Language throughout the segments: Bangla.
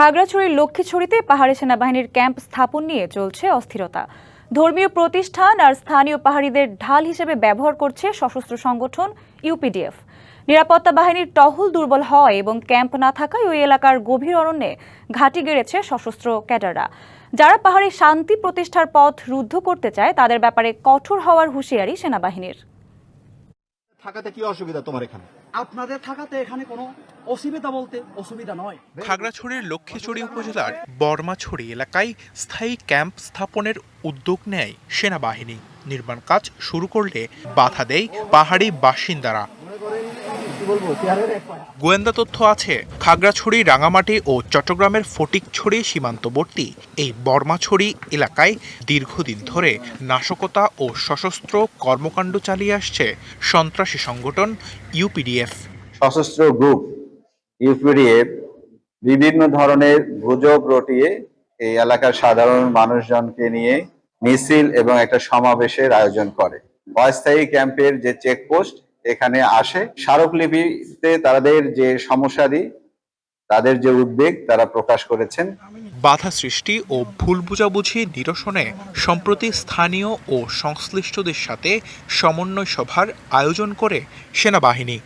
খাগড়াছড়ির লক্ষ্মীছড়িতে পাহাড়ি সেনাবাহিনীর ক্যাম্প স্থাপন নিয়ে চলছে অস্থিরতা। ধর্মীয় প্রতিষ্ঠান আর স্থানীয় পাহাড়িদের ঢাল হিসেবে ব্যবহার করছে সশস্ত্র সংগঠন ইউপিডিএফ। নিরাপত্তা বাহিনীর টহল দুর্বল হয় এবং ক্যাম্প না থাকায় ওই এলাকার গভীর অরণ্যে ঘাঁটি গেড়েছে সশস্ত্র ক্যাডাররা। যারা পাহাড়ে শান্তি প্রতিষ্ঠার পথ রুদ্ধ করতে চায়, তাদের ব্যাপারে কঠোর হওয়ার হুঁশিয়ারি সেনাবাহিনীর। থাকাতে কি অসুবিধা তোমার এখানে? আপনাদের থাকাতে এখানে কোনো অসুবিধা বলতে অসুবিধা নয়। খাগড়াছড়ির লক্ষ্মীছড়ি উপজেলার বর্মাছড়ি এলাকায় স্থায়ী ক্যাম্প স্থাপনের উদ্যোগ নেয় সেনাবাহিনী। নির্মাণ কাজ শুরু করলে বাধা দেয় পাহাড়ি বাসিন্দারা। গোয়েন্দা তথ্য আছে খাগড়াছড়ি রাঙামাটি ও চট্টগ্রামের ফটিকছড়ি সীমান্তবর্তী এই বর্মাছড়ি এলাকায় দীর্ঘদিন ধরে নাশকতা ও সশস্ত্র কর্মকাণ্ড চালিয়ে আসছে সন্ত্রাসী সংগঠন ইউপিডিএফ। সশস্ত্র গ্রুপ ইউপিডিএফ বিভিন্ন ধরনের গুজব রটিয়ে এই এলাকার সাধারণ মানুষজনকে নিয়ে মিছিল এবং একটা সমাবেশের আয়োজন করে। অস্থায়ী ক্যাম্পের যে চেকপোস্ট এখানে আসে। স্মারকলিপিতে তাদের যে সমস্যাদি তাদের যে উদ্বেগ তারা প্রকাশ করেছেন। বাধা সৃষ্টি ও ভুল বোঝাবুঝি নিরসনে সম্প্রতি স্থানীয় ও সংশ্লিষ্টদের সাথে সমন্বয় সভার আয়োজন করে সেনাবাহিনী।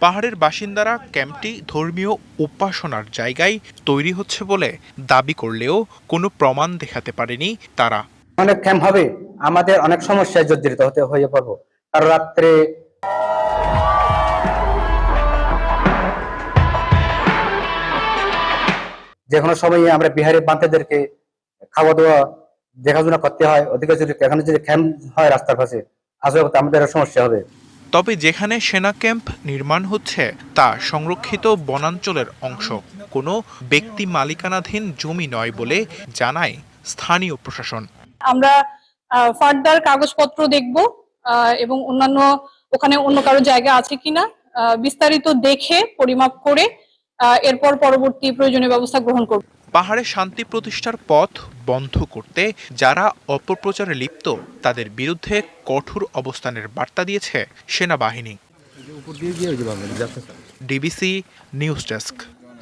পাহাড়ের বাসিন্দারা ক্যাম্পটি ধর্মীয় উপাসনার জায়গায় তৈরি হচ্ছে বলে দাবি করলেও কোনো প্রমাণ দেখাতে পারেনি তারা। অনেক ক্যাম্প হবে। আমাদের অনেক সমস্যায় জর্জরিত হতে হয়ে পড়ব। কারণ রাত্রে যে কোনো সময় আমরা বিহারি বান্তাদেরকে খাওয়া দাওয়া দেখাশোনা করতে হয়। ওদিকে যদি এখানে যদি ক্যাম্প হয় রাস্তার পাশে আসলে আমাদের সমস্যা হবে। তবে যেখানে সেনা ক্যাম্প নির্মাণ হচ্ছে তা সংরক্ষিত বনাঞ্চলের অংশ। কোনো ব্যক্তি মালিকানাধীন জমি নয় বলে জানায় স্থানীয় প্রশাসন। আমরা ফার্দার কাগজপত্র দেখব আহ, এবং অন্যান্য ওখানে অন্য কারও জায়গা আছে কিনা আহ, বিস্তারিত দেখে পরিমাপ করে আহ, এরপর পরবর্তী প্রয়োজনীয় ব্যবস্থা গ্রহণ করব। পাহাড়ে শান্তি প্রতিষ্ঠার পথ বন্ধ করতে যারা অপপ্রচারে লিপ্ত তাদের বিরুদ্ধে কঠোর অবস্থানের বার্তা দিয়েছে সেনাবাহিনী। DBC news desk.